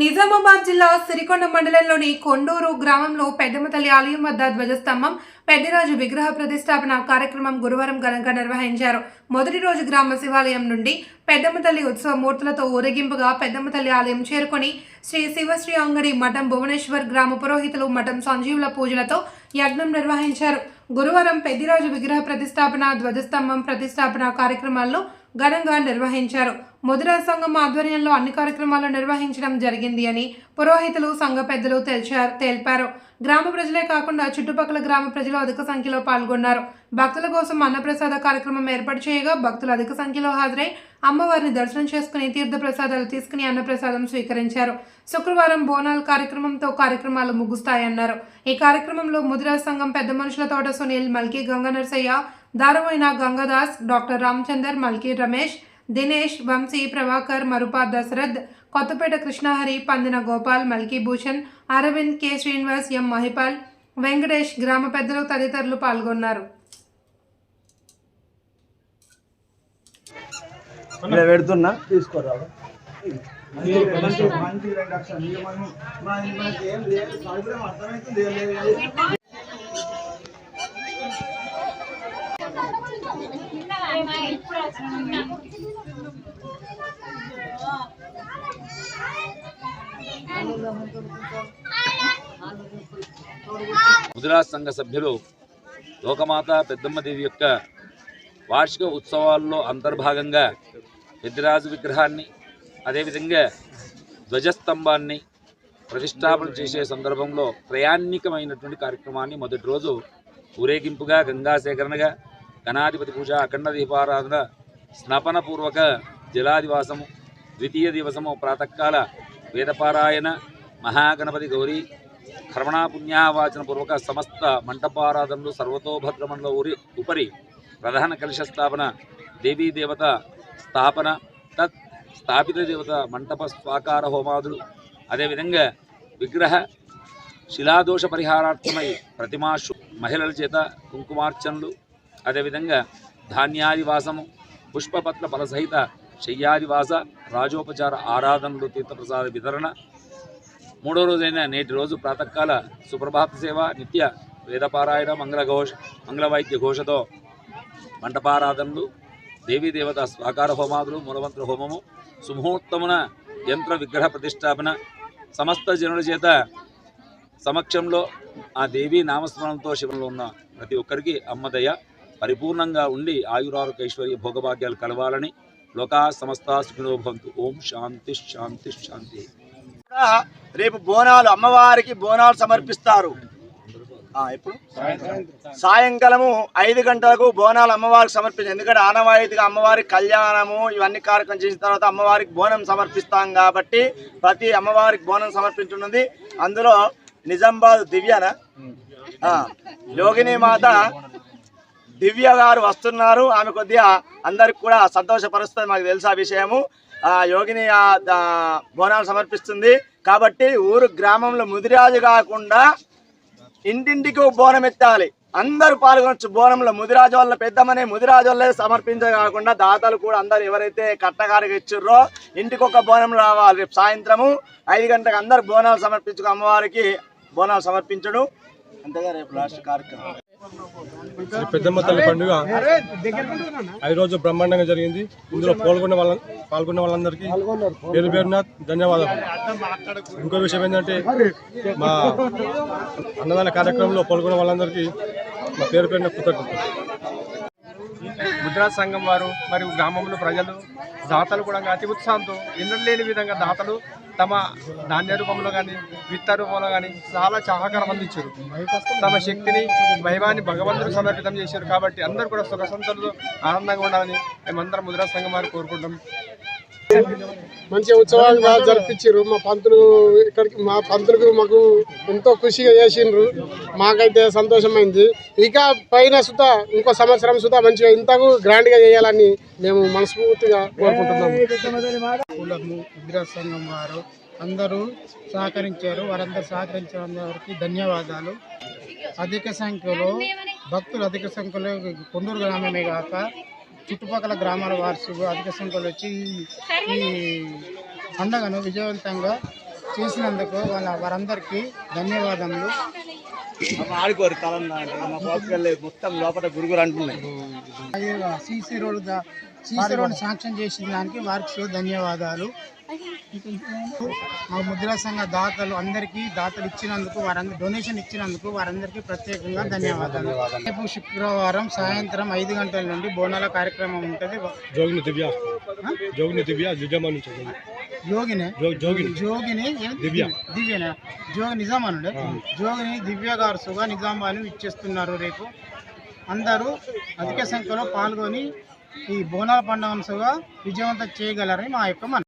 నిజామాబాద్ జిల్లా సిరికొండ మండలంలోని కొండూరు గ్రామంలో పెద్దమ్మ తల్లి ఆలయం వద్ద ధ్వజస్తంభం పెద్దిరాజు విగ్రహ ప్రతిష్టాపన కార్యక్రమం గురువారం ఘనంగా నిర్వహించారు. మొదటి రోజు గ్రామ శివాలయం నుండి పెద్దమ్మ తల్లి ఉత్సవ మూర్తులతో ఊరేగింపుగా పెద్దమ్మ తల్లి ఆలయం చేరుకొని శ్రీ శివశ్రీ అంగడి మఠం భువనేశ్వర్ గ్రామ పురోహితులు మఠం సంజీవుల పూజలతో యజ్ఞం నిర్వహించారు. గురువారం పెద్దిరాజు విగ్రహ ప్రతిష్టాపన ధ్వజస్తంభం ప్రతిష్టాపన కార్యక్రమాల్లో ఘనంగా నిర్వహించారు. ముద్రా సంఘం ఆధ్వర్యంలో అన్ని కార్యక్రమాలు నిర్వహించడం జరిగింది అని పురోహితులు సంఘ పెద్దలు తెలిచారు తెలిపారు. గ్రామ ప్రజలే కాకుండా చుట్టుపక్కల గ్రామ ప్రజలు అధిక సంఖ్యలో పాల్గొన్నారు. భక్తుల కోసం అన్నప్రసాద కార్యక్రమం ఏర్పాటు చేయగా భక్తులు అధిక సంఖ్యలో హాజరై అమ్మవారిని దర్శనం చేసుకుని తీర్థ ప్రసాదాలు తీసుకుని అన్నప్రసాదం స్వీకరించారు. శుక్రవారం బోనాల కార్యక్రమంతో కార్యక్రమాలు ముగుస్తాయన్నారు. ఈ కార్యక్రమంలో ముద్రా సంఘం పెద్ద మనుషుల తోట Sunil Malki Ganga దారమైన Gangadas doctor Ramchander Malki Ramesh Dinesh Vamshi Prabhakar Marupa Dasharath Kothapeta Krishnahari Pandina Gopal Malki Bhushan Arvind K Srinivas M Mahipal Venkatesh గ్రామ పెద్దలు తదితరులు పాల్గొన్నారు ఇలా పెడుతున్నా తీసుకోరా గుజరాత్ సంఘ సభ్యులు లోకమాత పెద్దమ్మదేవి యొక్క వార్షిక ఉత్సవాల్లో అంతర్భాగంగా పెద్దిరాజు విగ్రహాన్ని అదేవిధంగా ధ్వజస్తంభాన్ని ప్రతిష్టాపన చేసే సందర్భంలో ప్రయాణికమైనటువంటి కార్యక్రమాన్ని మొదటి రోజు ఊరేగింపుగా గంగా సేకరణగా గణాధిపతి పూజ అఖండ దీపారాధన స్నపనపూర్వక జలాదివాసము ద్వితీయ దివసము ప్రాతకాల వేదపారాయణ మహాగణపతి గౌరీ కర్మణాపుణ్యావాచన పూర్వక సమస్త మంటపారాధనలు సర్వతోభద్రమండల ఊరి ఉపరి ప్రధాన కలుష స్థాపన దేవీ దేవత స్థాపన తత్ స్థాపిత దేవత మంటప స్వాకార హోమాదులు. అదేవిధంగా విగ్రహ శిలాదోష పరిహారార్థమై ప్రతిమాషు మహిళల చేత కుంకుమార్చనలు అదేవిధంగా ధాన్యాదివాసము పుష్పపత్ర ఫలసహిత శయ్యాదివాస రాజోపచార ఆరాధనలు తీర్థప్రసాద వితరణ. మూడో రోజైన నేటి రోజు ప్రాతకాల సుప్రభాత సేవ నిత్య వేదపారాయణ మంగళఘోష మంగళవైద్య ఘోషతో మంటపారాధనలు దేవీదేవత స్వాకార హోమాదులు మూలమంత్ర హోమము సుముహూర్తమున యంత్ర విగ్రహ ప్రతిష్టాపన సమస్త జనుల చేత సమక్షంలో ఆ దేవీ నామస్మరణంతో శివంలో ఉన్న ప్రతి ఒక్కరికి అమ్మదయ పరిపూర్ణంగా ఉండి ఆయురారోగ్య ఐశ్వర్య భోగభాగ్యాలు కలవాలని లోకా సమస్త సుఖినో భవంతు. ఓం శాంతి శాంతి శాంతి. రేపు బోనాలు అమ్మవారికి బోనాలు సమర్పిస్తారు. ఎప్పుడు? సాయంకాలము ఐదు గంటలకు బోనాలు అమ్మవారికి సమర్పించారు. ఎందుకంటే ఆనవాయితీగా అమ్మవారికి కళ్యాణము ఇవన్నీ కార్యక్రమం చేసిన తర్వాత అమ్మవారికి బోనం సమర్పిస్తాం కాబట్టి ప్రతి అమ్మవారికి బోనం సమర్పించున్నది. అందులో నిజామాబాద్ దివ్యన? యోగిని మాత దివ్య గారు వస్తున్నారు. ఆమె కొద్దిగా అందరికి కూడా సంతోషపరుస్తుంది మాకు తెలుసు ఆ విషయము. ఆ యోగిని బోనాలు సమర్పిస్తుంది. కాబట్టి ఊరు గ్రామంలో ముదిరాజు కాకుండా ఇంటింటికి బోనం ఎత్తాలి. అందరూ పాల్గొనొచ్చు. బోనంలో ముదిరాజు వాళ్ళ పెద్దమని ముదిరాజు వాళ్ళే సమర్పించే కాకుండా దాతలు కూడా అందరు ఎవరైతే కట్టగారికి ఇచ్చిర్రో ఇంటికి ఒక బోనం రావాలి. రేపు సాయంత్రము ఐదు గంటలకు అందరు బోనాలు సమర్పించుకు అమ్మవారికి బోనాలు సమర్పించడం. అంతేగా రేపు లాస్ట్ కార్యక్రమం. పెద్దమ్మ తల్లి పండుగ. ఐదు రోజు బ్రహ్మాండంగా జరిగింది. ఇందులో పాల్గొన్న వాళ్ళ పాల్గొన్న వాళ్ళందరికీ పేరు పేరున ధన్యవాదాలు. ఇంకో విషయం ఏంటంటే మా అన్నదాన కార్యక్రమంలో పాల్గొన్న వాళ్ళందరికీ మా పేరు పేరున కృతజ్ఞతలు. గుజరాత్ సంఘం వారు మరియు గ్రామంలో ప్రజలు దాతలు కూడా అతి ఉత్సాహంతో ఎన్నడలేని విధంగా దాతలు తమ ధాన్య రూపంలో కానీ విత్త రూపంలో కానీ చాలా సహకారం అందించారు. తమ శక్తిని వైభవాన్ని భగవంతుడు సమర్పితం చేశారు కాబట్టి అందరూ కూడా సుఖ సంతలు ఆనందంగా ఉండాలని మేమందరం ముద్రా సంఘం వారు కోరుకుంటాం మంచి ఉత్సవాలు బాగా జరిపించారు మా పంతులు ఇక్కడికి మా పంతులకు మాకు ఎంతో ఖుషిగా చేసిండ్రు. మాకైతే సంతోషమైంది. ఇక పైన సుతా ఇంకో సంవత్సరం సుతా మంచిగా ఇంతకు గ్రాండ్గా చేయాలని మేము మనస్ఫూర్తిగా కోరుకుంటున్నాము. సంఘం వారు అందరూ సహకరించారు. వారందరూ సహకరించిన వారికి ధన్యవాదాలు. అధిక సంఖ్యలో భక్తులు అధిక సంఖ్యలో కొండూరు గ్రామమే కాక చుట్టుపక్కల గ్రామాల వారసులు అధిక సంఖ్యలో వచ్చి ఈ- పండుగను విజయవంతంగా చేసినందుకు వాళ్ళ వారందరికీ ధన్యవాదములు. ఆడుకోరు మొత్తం లోపల గురుగురు అంటున్నాయి. CC road CC road sanction చేసిన దానికి వారికి ధన్యవాదాలు. మా ముద్రా సంఘ దాతలు అందరికీ దాతలు ఇచ్చినందుకు వారందరూ డొనేషన్ ఇచ్చినందుకు వారందరికీ ప్రత్యేకంగా ధన్యవాదాలు. రేపు శుక్రవారం సాయంత్రం ఐదు గంటల నుండి బోనాల కార్యక్రమం ఉంటుంది. జోగిని దివ్య. జోగిని దివ్య నిజామా నుంచి యోగినే జో- జోగిని. జోగిని ఏం? దివ్య. దివ్యన? జోగి నిజామానుడే? జోగిని దివ్య గారు సుగా నిజామాను ఇచ్చేస్తున్నారు రేపు. అందరూ అధిక సంఖ్యలో పాల్గొని ఈ బోనాల పండుగను సుగా విజయవంతం చేయగలరని మా యొక్క మన